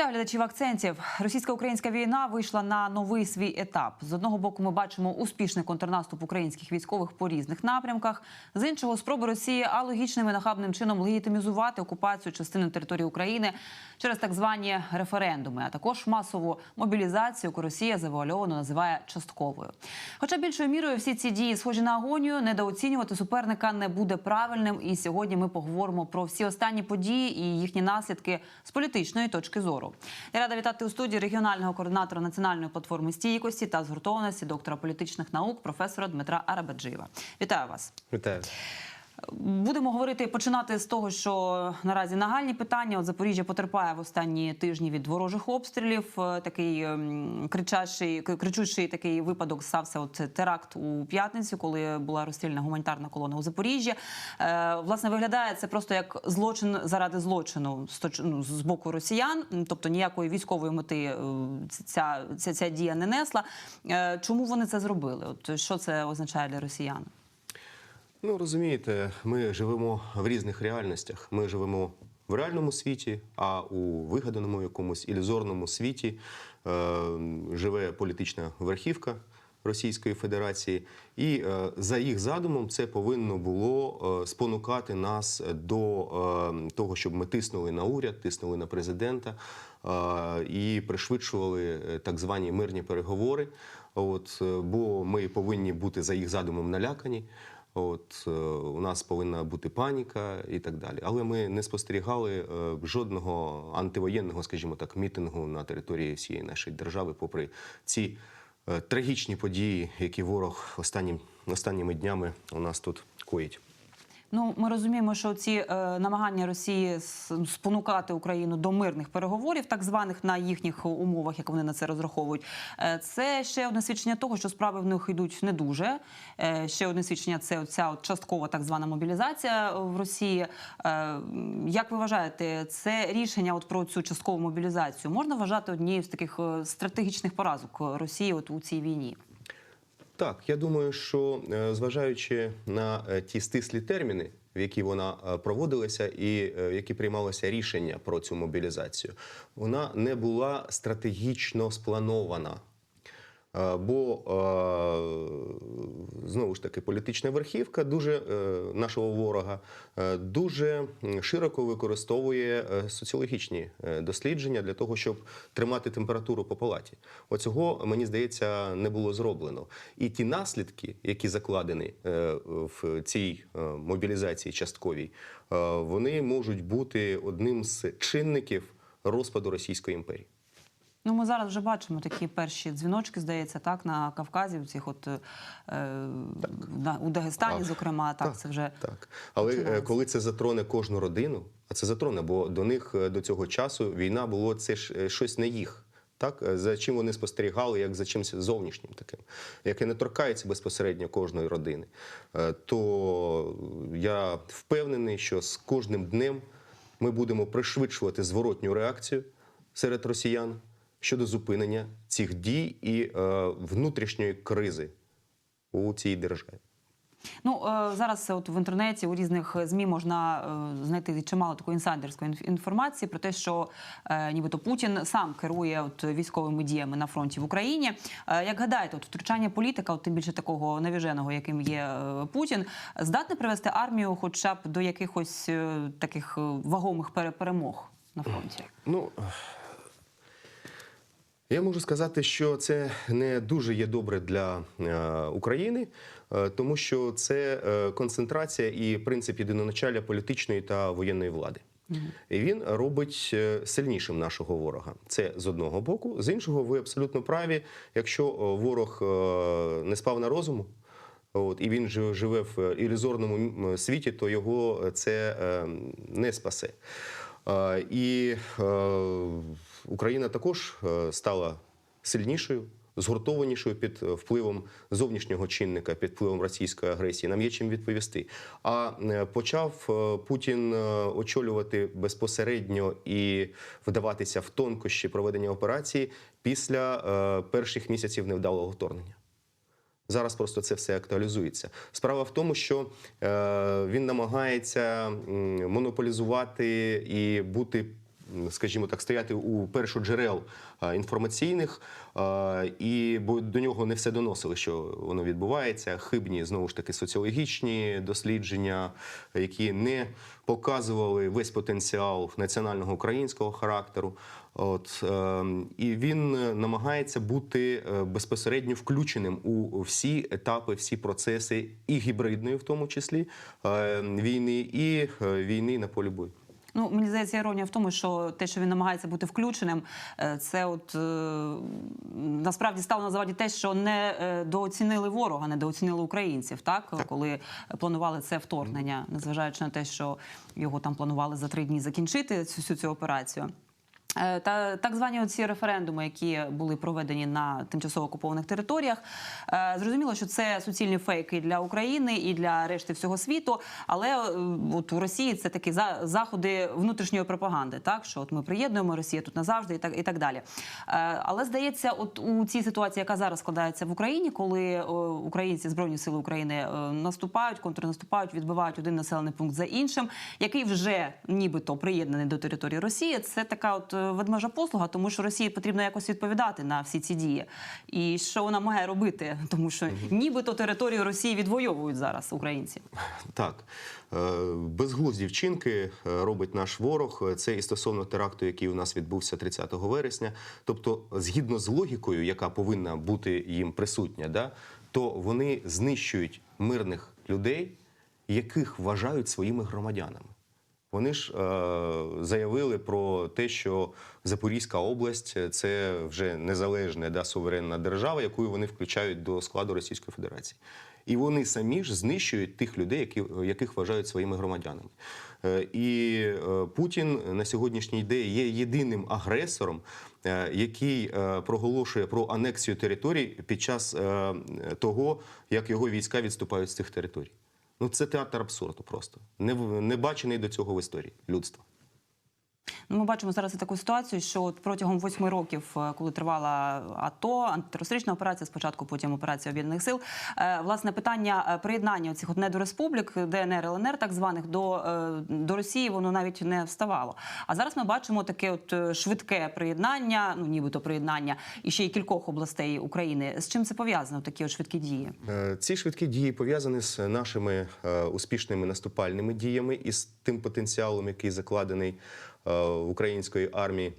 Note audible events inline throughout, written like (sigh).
Вітаю глядачів акцентів. Російсько-українська війна вийшла на новий свій етап. З одного боку, ми бачимо успішний контрнаступ українських військових по різних напрямках. З іншого спроби Росії алогічним і нахабним чином легітимізувати окупацію частини території України через так звані референдуми, а також масову мобілізацію, яку Росія завуальовано називає частковою. Хоча більшою мірою всі ці дії схожі на агонію, недооцінювати суперника не буде правильним. І сьогодні ми поговоримо про всі останні події і їхні наслідки з політичної точки зору. Я рада вітати у студії регіонального координатора національної платформи стійкості та згуртованості доктора політичних наук, професора Дмитра Арабаджиєва. Вітаю вас. Вітаю. Будемо говорити починати з того, що наразі нагальні питання. От Запоріжжя потерпає в останні тижні від ворожих обстрілів. Е, Такий ем, кричащий, к- кричущий такий випадок стався. От теракт у п'ятницю, коли була розстріляна гуманітарна колона у Запоріжжі. Е, власне, виглядає це просто як злочин заради злочину з ну, боку росіян. Тобто ніякої військової мети е, ця, ця, ця дія не несла. Чому вони це зробили? От що це означає для росіян? Ну розумієте, ми живемо в різних реальностях. Ми живемо в реальному світі, а у вигаданому якомусь ілюзорному світі е, живе політична верхівка Російської Федерації, і е, за їх задумом це повинно було е, спонукати нас до е, того, щоб ми тиснули на уряд, тиснули на президента і пришвидшували так звані мирні переговори. От бо ми повинні бути за їх задумом налякані. От е, у нас повинна бути паніка і так далі. Але ми не спостерігали е, жодного антивоєнного, скажімо так, мітингу на території всієї нашої держави, попри ці е, трагічні події, які ворог останнім, останніми днями у нас тут коїть. Ну, ми розуміємо, що ці е, намагання Росії спонукати Україну до мирних переговорів, так званих на їхніх умовах, як вони на це розраховують, е, це ще одне свідчення того, що справи в них йдуть не дуже. Е, ще одне свідчення це ця часткова так звана мобілізація в Росії. Е, як ви вважаєте, це рішення от про цю часткову мобілізацію можна вважати однією з таких е, стратегічних поразок Росії от у цій війні? Так, я думаю, що е, зважаючи на е, ті стислі терміни, в які вона е, проводилася, і в які приймалося рішення про цю мобілізацію, вона не була стратегічно спланована. Е, Бо е, знову ж таки політична верхівка дуже е, нашого ворога дуже широко використовує соціологічні дослідження для того, щоб тримати температуру по палаті. Оцього мені здається не було зроблено. І ті наслідки, які закладені в цій мобілізації частковій, вони можуть бути одним з чинників розпаду Російської імперії. Ну, ми зараз вже бачимо такі перші дзвіночки, здається, так на Кавказі, у цих от е, на, у Дагестані, Так. зокрема, так, Так, це вже Так, але е, починається. коли це затроне кожну родину, а це затроне, бо до них е, до цього часу війна було це ж е, щось не їх. Так, за чим вони спостерігали, як за чимось зовнішнім таким, яке не торкається безпосередньо кожної родини, то я впевнений, що з кожним днем ми будемо пришвидшувати зворотню реакцію серед росіян щодо зупинення цих дій і е, внутрішньої кризи у цій державі. Ну е, зараз от в інтернеті у різних змі можна е, знайти чимало такої інсайдерської інф- інформації про те, що е, нібито Путін сам керує от військовими діями на фронті в Україні. Як гадаєте, от втручання політика, от тим більше такого навіженого, яким є Путін, здатне привести армію, хоча б до якихось таких вагомих пере- перемог на фронті? Ну я можу сказати, що це не дуже є добре для е, України, е, тому що це е, концентрація і принцип єдиноначалля політичної та воєнної влади. І він робить сильнішим нашого ворога. Це з одного боку. З іншого, ви абсолютно праві. Якщо ворог не спав на розуму, От, і він жи- живе в ілюзорному світі, то його це не спасе. Е, І е, Україна також е, стала сильнішою, згуртованішою під впливом зовнішнього чинника, під впливом російської агресії. Нам є чим відповісти. А почав Путін очолювати безпосередньо і вдаватися в тонкощі проведення операції після перших місяців невдалого вторгнення. Зараз просто це все актуалізується. Справа в тому, що е, він намагається монополізувати і бути скажімо так, стояти у першоджерел інформаційних, і до нього не все доносили, що воно відбувається. Хибні знову ж таки соціологічні дослідження, які не показували весь потенціал національного українського характеру. От е, і він намагається бути е, безпосередньо включеним у всі етапи, всі процеси, і гібридної, в тому числі е, війни, і війни на полі бою. Ну, мені здається, іронія в тому, що те, що він намагається бути включеним, е, це от е, насправді стало на заваді те, що не е, дооцінили ворога, не дооцінили українців, так? коли планували це вторгнення, незважаючи на те, що його там планували за три дні закінчити цю цю, цю операцію. Е, Та так звані оці референдуми, які були проведені на тимчасово окупованих територіях, е, зрозуміло, що це суцільні фейки для України і для решти всього світу. Але е, от у Росії це такі за- заходи внутрішньої пропаганди, так що от ми приєднуємо Росія тут назавжди, і так і так далі. Але здається, от у цій ситуації, яка зараз складається в Україні, коли українці збройні сили України наступають, контрнаступають, відбивають один населений пункт за іншим, який вже нібито приєднаний до території Росії. Це така от ведмежа послуга, тому що Росії потрібно якось відповідати на всі ці дії. І що вона має робити, (laughs) тому що нібито територію Росії відвоюють зараз українці. Так, е, безглузді вчинки е, робить наш ворог. Це і стосовно теракту, який у нас відбувся 30 вересня. Тобто, згідно з логікою, яка повинна бути їм присутня, да, то вони знищують мирних людей, яких вважають своїми громадянами. Вони ж е, заявили про те, що Запорізька область це вже незалежна да, суверенна держава, яку вони включають до складу Російської Федерації. І вони самі ж знищують тих людей, які, яких вважають своїми громадянами. Е, і е, Путін на сьогоднішній день є єдиним агресором, е, який е, проголошує про анексію територій під час е, того, як його війська відступають з цих територій. Ну, це театр абсурду просто. Не, не бачений до цього в історії людства. Ну, ми бачимо зараз таку ситуацію, що от протягом восьми років, е, коли тривала АТО, антитерористична операція, спочатку потім операція об'єднаних сил, е, власне питання е, приєднання цих недореспублік, ДНР, ЛНР, так званих, до, до Росії, воно навіть не вставало. А зараз ми бачимо таке от швидке приєднання, ну нібито приєднання, і ще й кількох областей України. З чим це пов'язано? Такі от швидкі дії? Ці швидкі дії пов'язані з нашими успішними наступальними діями і з тим потенціалом, який закладений української армії.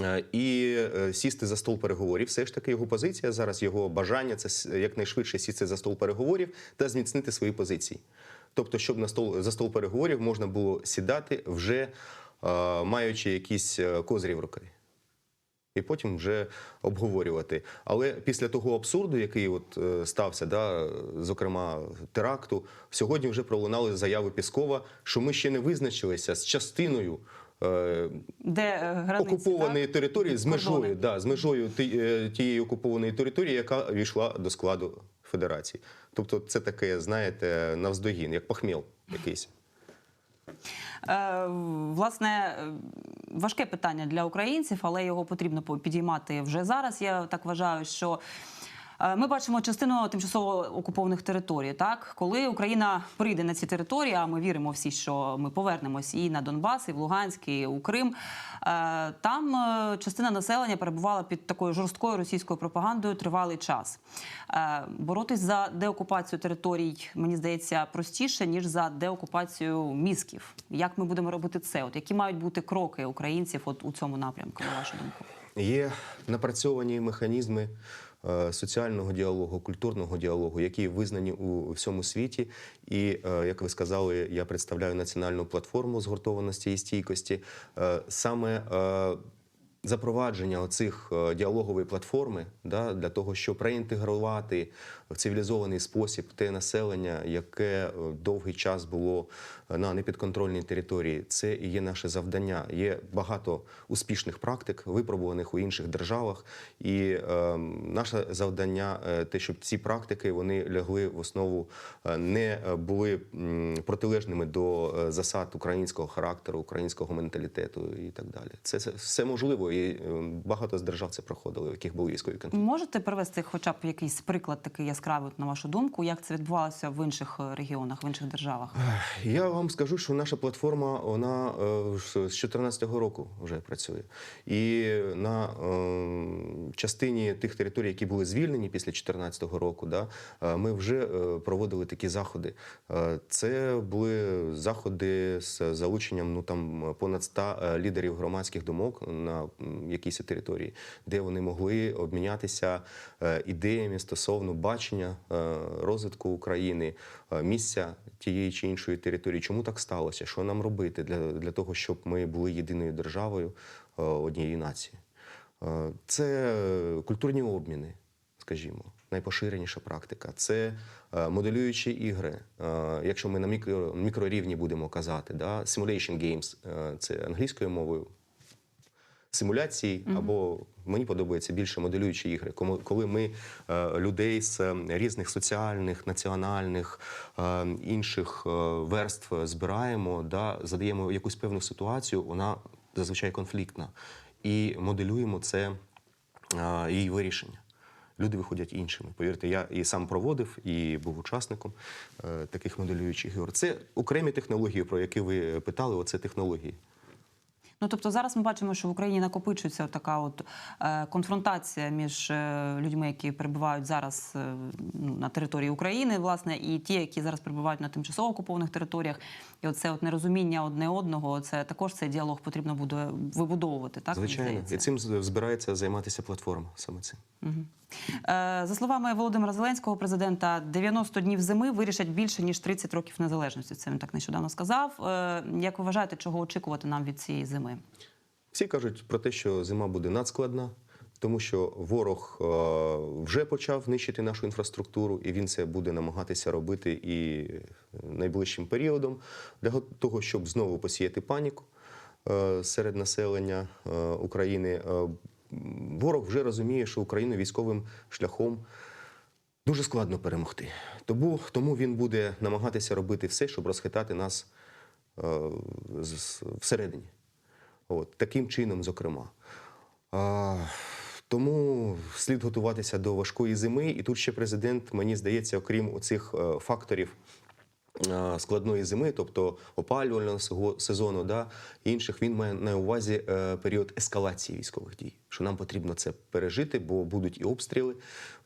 Е, І е, сісти за стол переговорів, все ж таки його позиція зараз, його бажання це якнайшвидше сісти за стол переговорів та зміцнити свої позиції. Тобто, щоб на стол за стол переговорів можна було сідати вже е, маючи якісь е, козирі в рукаві і потім вже обговорювати. Але після того абсурду, який от е, стався, да, зокрема теракту, сьогодні вже пролунали заяви Піскова, що ми ще не визначилися з частиною. Де е, границі, Окупованої так? території з межою, да, з межою е, тієї окупованої території, яка війшла до складу федерації. Тобто, це таке, знаєте, навздогін, як похміл якийсь. Е, Власне, важке питання для українців, але його потрібно по- підіймати вже зараз. Я так вважаю, що. Е, Ми бачимо частину тимчасово окупованих територій. Так, коли Україна прийде на ці території, а ми віримо всі, що ми повернемось і на Донбас, і в Луганськ, і у Крим. е, Там е, частина населення перебувала під такою жорсткою російською пропагандою тривалий час. Боротись за деокупацію територій, мені здається, простіше ніж за деокупацію мізків. Як ми будемо робити це? От які мають бути кроки українців от у цьому напрямку, на вашу думку? Є напрацьовані механізми соціального діалогу, культурного діалогу, які визнані у всьому світі. І е, як ви сказали, я представляю національну платформу згуртованості і стійкості. Е, Саме е, запровадження оцих е, діалогової платформи да, для того, щоб реінтегрувати в цивілізований спосіб те населення, яке е, довгий час було е, на непідконтрольній території. Це і є наше завдання. Є багато успішних практик, випробуваних у інших державах. І е, наше завдання е, те, щоб ці практики вони лягли в основу, е, не були протилежними до е, засад українського характеру, українського менталітету і так далі. Це, це все можливо. І е, багато з держав це проходили, в яких були військові конфлікти. Можете привести хоча б якийсь приклад такий яскравий, на вашу думку, як це відбувалося в інших регіонах, в інших державах? Я вам скажу, що наша платформа вона е, з 2014 року вже працює. І на е, частині тих територій, які були звільнені після 2014 року, да, е, ми вже проводили такі заходи. Це були заходи з залученням ну там понад 100 е, лідерів громадських думок на якійсь території, де вони могли обмінятися ідеями стосовно бачення розвитку України, місця тієї чи іншої території. Чому так сталося? Що нам робити для, для того, щоб ми були єдиною державою е, однієї нації? Е, Це культурні обміни, скажімо, найпоширеніша практика. Це е, моделюючі ігри. Якщо ми на мікро, мікрорівні будемо казати, да? simulation games це англійською мовою. Симуляції або мені подобається більше моделюючі ігри, коли ми е, людей з е, різних соціальних, національних е, інших верств збираємо, да, задаємо якусь певну ситуацію, вона зазвичай конфліктна, і моделюємо це її вирішення. Люди виходять іншими. Повірте, я і сам проводив, і був учасником е, таких моделюючих ігор. Це окремі технології, про які ви питали. Оце технології. Ну тобто зараз ми бачимо, що в Україні накопичується така от е, конфронтація між е, людьми, які перебувають зараз е, ну, на території України, власне, і ті, які зараз перебувають на тимчасово окупованих територіях. І оце от нерозуміння одне одного, це також цей діалог потрібно буде вибудовувати. Так Звичайно, і цим збирається займатися платформа саме цим. Е, За словами Володимира Зеленського, президента, 90 днів зими вирішать більше ніж 30 років незалежності. Це він так нещодавно сказав. Е, Як ви вважаєте, чого очікувати нам від цієї зими? Всі кажуть про те, що зима буде надскладна, тому що ворог е, вже почав нищити нашу інфраструктуру, і він це буде намагатися робити і найближчим періодом для того, щоб знову посіяти паніку е, серед населення е, України. Е, Ворог вже розуміє, що Україну військовим шляхом дуже складно перемогти. Тому, тому він буде намагатися робити все, щоб розхитати нас е, з- всередині. От, таким чином, зокрема. А, тому слід готуватися до важкої зими. І тут ще президент, мені здається, окрім оцих е, факторів е, складної зими, тобто опалювального сезону, да, інших, він має на увазі е, період ескалації військових дій. Що нам потрібно це пережити, бо будуть і обстріли,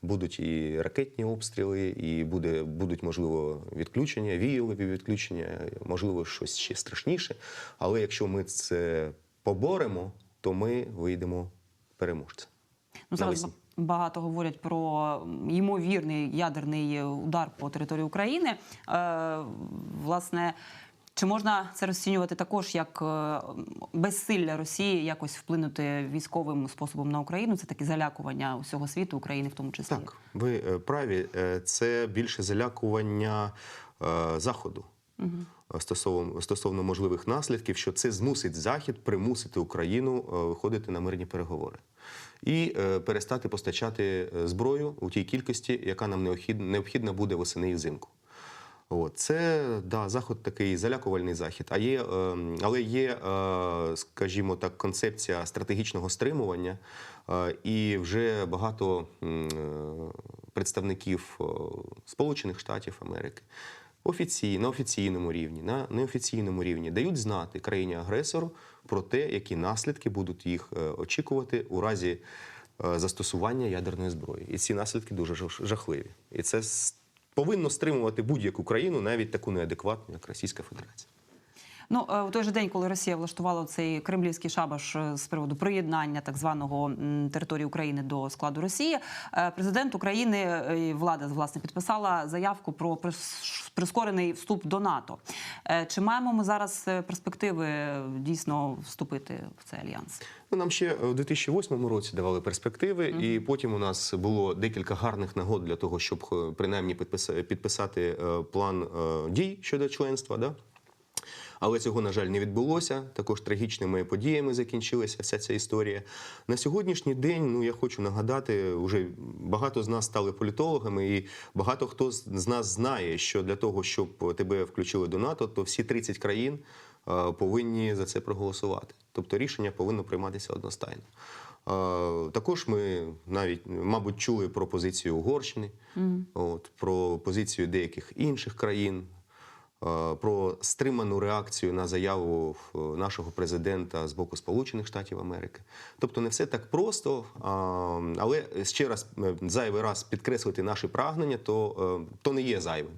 будуть і ракетні обстріли, і буде, будуть, можливо, відключення, віялові відключення, можливо, щось ще страшніше. Але якщо ми це поборемо, то ми вийдемо переможцем. Ну, зараз багато говорять про ймовірний ядерний удар по території України. Е, власне, чи можна це розцінювати також як е, безсилля Росії якось вплинути військовим способом на Україну? Це такі залякування усього світу, України в тому числі. Так, ви е, праві. Е, Це більше залякування е, Заходу. Е, Стосовно, стосовно можливих наслідків, що це змусить Захід примусити Україну е, виходити на мирні переговори і е, перестати постачати зброю у тій кількості, яка нам необхідна, буде восени і взимку. От, це да, заход такий залякувальний захід. А є, е, але є, скажімо так, концепція стратегічного стримування, і вже багато представників Сполучених Штатів Америки офіційно, на офіційному рівні, на неофіційному рівні дають знати країні-агресору про те, які наслідки будуть їх е, очікувати у разі е, застосування ядерної зброї. І ці наслідки дуже жах- жахливі. І це повинно стримувати будь-яку країну, навіть таку неадекватну, як Російська Федерація. Ну, е, у той же день, коли Росія влаштувала цей кремлівський шабаш е, з приводу приєднання так званого території України до складу Росії, е, президент України влада власне підписала заявку про прис- прискорений вступ до НАТО. Чи маємо ми зараз перспективи дійсно вступити в цей альянс? Ну, нам ще у 2008 році давали перспективи, і потім у нас було декілька гарних нагод для того, щоб принаймні підписа- підписати план дій щодо членства. Да? Але цього, на жаль, не відбулося. Також трагічними подіями закінчилася вся ця історія. На сьогоднішній день, ну я хочу нагадати, вже багато з нас стали політологами, і багато хто з нас знає, що для того, щоб тебе включили до НАТО, то всі 30 країн повинні за це проголосувати. Тобто рішення повинно прийматися одностайно. Також ми навіть, мабуть, чули про позицію Угорщини, от, про позицію деяких інших країн, про стриману реакцію на заяву е, нашого президента з боку Сполучених Штатів Америки. Тобто не все так просто, але ще раз е, зайвий раз підкреслити наші прагнення, то, е, то не є зайвим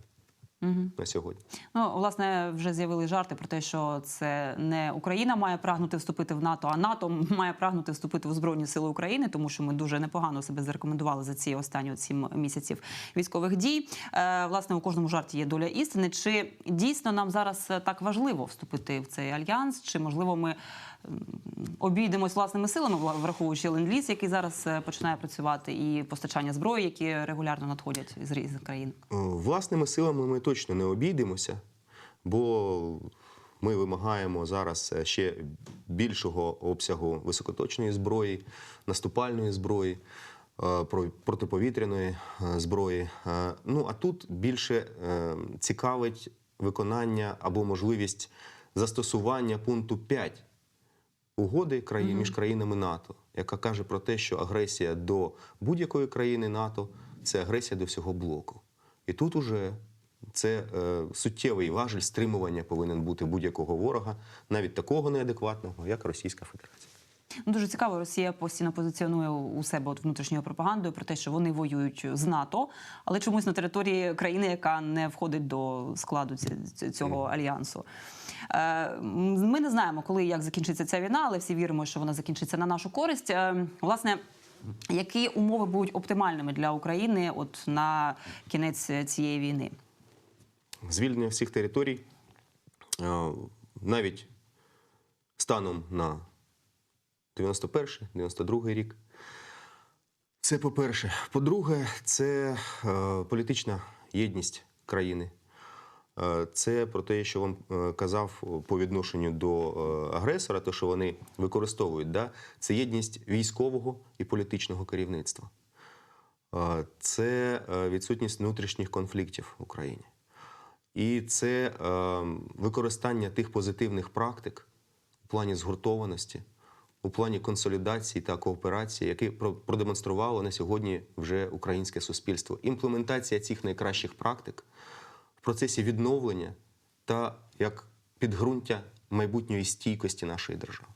на сьогодні. Ну, власне, вже з'явили жарти про те, що це не Україна має прагнути вступити в НАТО, а НАТО має прагнути вступити в Збройні Сили України, тому що ми дуже непогано себе зарекомендували за ці останні сім місяців військових дій. Е, власне, у кожному жарті є доля істини. Чи дійсно нам зараз е, так важливо вступити в цей альянс? Чи можливо ми обійдемось власними силами, враховуючи ленд-ліз, який зараз е, починає працювати, і постачання зброї, які регулярно надходять з різних країн? Е, Власними силами ми точно не обійдемося, бо ми вимагаємо зараз е, ще більшого обсягу високоточної зброї, наступальної зброї, про- протиповітряної зброї. Ну а тут більше цікавить виконання або можливість застосування пункту 5 угоди країн між країнами НАТО, яка каже про те, що агресія до будь-якої країни НАТО це агресія до всього блоку. І тут уже це е, суттєвий важель стримування повинен бути будь-якого ворога, навіть такого неадекватного, як Російська Федерація. Ну, Дуже цікаво, Росія постійно позиціонує у себе от внутрішньою пропагандою про те, що вони воюють з НАТО, але чомусь на території країни, яка не входить до складу цього альянсу. Е, Ми не знаємо, коли і як закінчиться ця війна, але всі віримо, що вона закінчиться на нашу користь. Е, Власне. Які умови будуть оптимальними для України от на кінець цієї війни? Звільнення всіх територій, е, навіть станом на 91-92 рік. Це по-перше. По-друге, це е, політична єдність країни. Е, Це про те, що вам е, казав по відношенню до е, агресора, те, що вони використовують. Да? Це єдність військового і політичного керівництва. Е, Це е, відсутність внутрішніх конфліктів в Україні. І це е, використання тих позитивних практик у плані згуртованості, у плані консолідації та кооперації, які про- продемонструвало на сьогодні вже українське суспільство. Імплементація цих найкращих практик в процесі відновлення та як підґрунтя майбутньої стійкості нашої держави.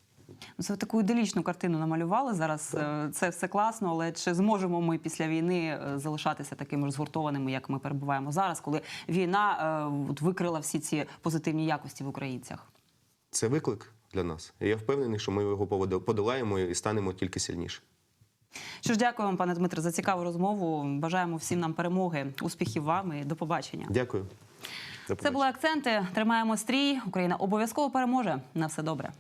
Ну, Це таку іделічну картину намалювали зараз. Е, Це все класно, але чи зможемо ми після війни е, залишатися такими ж згуртованими, як ми перебуваємо зараз, коли війна е, викрила всі ці позитивні якості в українцях? Це виклик для нас. І я впевнений, що ми його подолаємо і станемо тільки сильніше. Що ж, дякую вам, пане Дмитре, за цікаву розмову. Бажаємо всім нам перемоги, успіхів вам і до побачення. Дякую. До Це були акценти. Тримаємо стрій. Україна обов'язково переможе. На все добре.